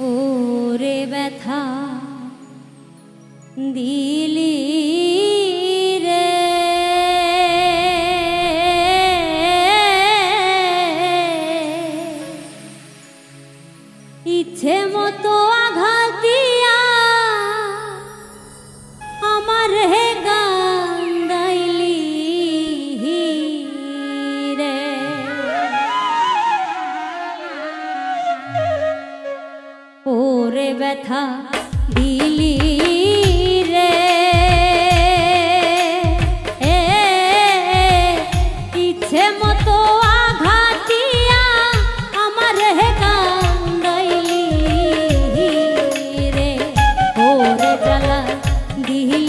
ওরে ব্যথা দিলে ব্যথা দিলি রে। ইচ্ছে মতো আঘাতিয়া আমার হে কান্দাইলি রে। ওরে জ্বালা দিলি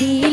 दी